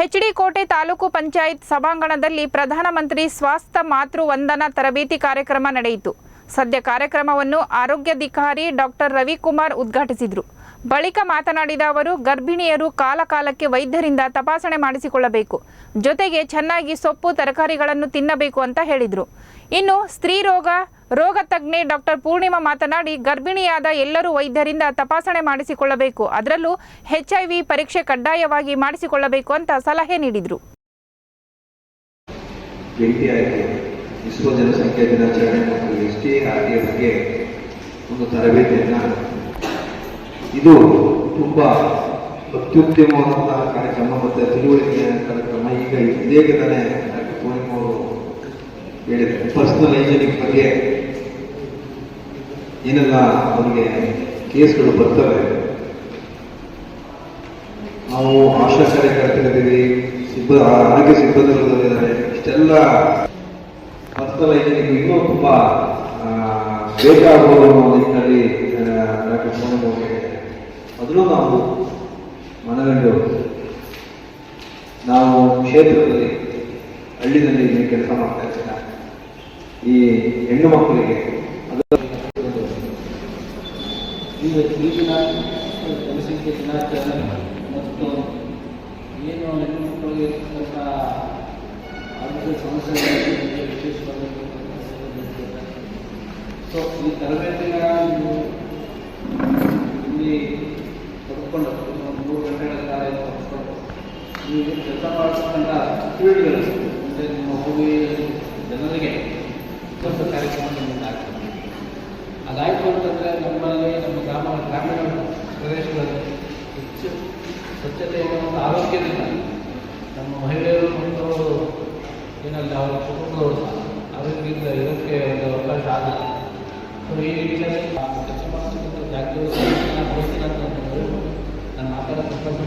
HD ಕೋಟೆ ತಾಲೂಕು ಪಂಚಾಯತ್ ಸಭಾಂಗಣದಲ್ಲಿ ಪ್ರಧಾನಮಂತ್ರಿ ಸ್ವಾಸ್ಥ್ಯ ಮಾತೃ ವಂದನಾ ತರಬೇತಿ ಕಾರ್ಯಕ್ರಮ ನಡೆಯಿತು. ಸದ್ಯ ಕಾರ್ಯಕ್ರಮವನ್ನು ಆರೋಗ್ಯಾಧಿಕಾರಿ ಡಾಕ್ಟರ್ ರವಿಕುಮಾರ್ ಉದ್ಘಾಟಿಸಿದರು. ಬಳಿಕ ಮಾತನಾಡಿದ ಅವರು, ಗರ್ಭಿಣಿಯರು ಕಾಲಕಾಲಕ್ಕೆ ವೈದ್ಯರಿಂದ ತಪಾಸಣೆ ಮಾಡಿಸಿಕೊಳ್ಳಬೇಕು. ಜೊತೆಗೆ ಚೆನ್ನಾಗಿ ಸೊಪ್ಪು, ತರಕಾರಿಗಳನ್ನು ತಿನ್ನಬೇಕು ಅಂತ ಹೇಳಿದರು. ಇನ್ನು ಸ್ತ್ರೀ ರೋಗ ತಜ್ಞೆ ಡಾಕ್ಟರ್ ಪೂರ್ಣಿಮಾ ಮಾತನಾಡಿ, ಗರ್ಭಿಣಿಯಾದ ಎಲ್ಲರೂ ವೈದ್ಯರಿಂದ ತಪಾಸಣೆ ಮಾಡಿಸಿಕೊಳ್ಳಬೇಕು. ಅದರಲ್ಲೂ ಎಚ್ಐವಿ ಪರೀಕ್ಷೆ ಕಡ್ಡಾಯವಾಗಿ ಮಾಡಿಸಿಕೊಳ್ಳಬೇಕು ಅಂತ ಸಲಹೆ ನೀಡಿದರು. ವಿಶ್ವ ದಿನಾಚರಣೆ ಮತ್ತು ಇದು ತುಂಬ ಅತ್ಯುತ್ತಮವಾದಂತಹ ಕಾರ್ಯಕ್ರಮ ಮತ್ತು ತಿಳುವಳಿಕೆಯ ಕಾರ್ಯಕ್ರಮ. ಈಗ ಇದೇ ತಾನೇ ಪೂರ್ಣಿಮಾ ಅವರು ಹೇಳಿದ್ದಾರೆ. ಪರ್ಸನಲ್ ಹೈಜಿನಿಕ್ ಬಗ್ಗೆ ಏನೆಲ್ಲ ಅವರಿಗೆ ಕೇಸ್ಗಳು ಬರ್ತವೆ? ನಾವು ಆಶಾ ಕಾರ್ಯಕರ್ತರಿದ್ದೀವಿ ಸಿಬ್ಬ ಆರೋಗ್ಯ ಸಿಬ್ಬಂದಿಗಳಿದ್ದಾರೆ ಇಷ್ಟೆಲ್ಲ ಪರ್ಸನಲ್ ಹೈಜಿನಿಕ್ ಇನ್ನೂ ತುಂಬ ಬೇಕಾಗಬಹುದು ಅನ್ನೋ ನಿಟ್ಟಿನಲ್ಲಿ ಡಾಕ್ಟರ್ ಸೋಮನ್ ಅದನ್ನು ನಾವು ಮನಗಂಡು ನಾವು ಕ್ಷೇತ್ರದಲ್ಲಿ, ಹಳ್ಳಿನಲ್ಲಿ ಕೆಲಸ ಮಾಡ್ತಾ ಇದ್ದೀರ ಈ ಹೆಣ್ಣು ಮಕ್ಕಳಿಗೆ ಅದು ಈಗ ಈಗಿನ ಜನಸಂಖ್ಯೆ ದಿನಾಚರಣೆ ಮತ್ತು ಏನು ಹೆಣ್ಣು ಮಕ್ಕಳಿಗೆ ಇರ್ತಕ್ಕಂಥ ಆರೋಗ್ಯ ಸಮಸ್ಯೆಗಳ ವಿಶೇಷವಾಗಿ ಸೊ, ಈ ತರಬೇತಿನ ನೀವು ಇಲ್ಲಿ ಪಡ್ಕೊಂಡು ಮೂರು ಗಂಟೆಗಳ ಕಾಲ ಪಡ್ಕೊಂಡು. ನೀವು ಕೆಲಸ ಮಾಡತಕ್ಕಂಥ ಫೀಲ್ಡ್ಗಳು ಅಂದರೆ ನಿಮ್ಮ ಹೋಗಿ ಜನರಿಗೆ ಸ್ವಲ್ಪ ಕಾರ್ಯಕ್ರಮ ನಿಮ್ಮಿಂದ ಆಗ್ತದೆ ಅದಾಯಿತು ಅಂತಂದರೆ ನಮ್ಮಲ್ಲಿ ನಮ್ಮ ಗ್ರಾಮೀಣ ಪ್ರದೇಶಗಳಲ್ಲಿ ಹೆಚ್ಚು ಸ್ವಚ್ಛತೆಯ ಆರೋಗ್ಯದಿಂದ ನಮ್ಮ ಮಹಿಳೆಯರು ಮತ್ತು ಏನಲ್ಲಿ ಅವರ ಕುಟುಂಬದವರು ಆರೋಗ್ಯದಿಂದ ಇರೋಕ್ಕೆ ಒಂದು ಅವಕಾಶ ಆಗಲ್ಲ ಸೊ, ಈ ನಿಟ್ಟಿನಲ್ಲಿ ಜಾಗೃತಿ ನಾನು ಮಾತಾಡೋ ಸಂಪರ್ಕ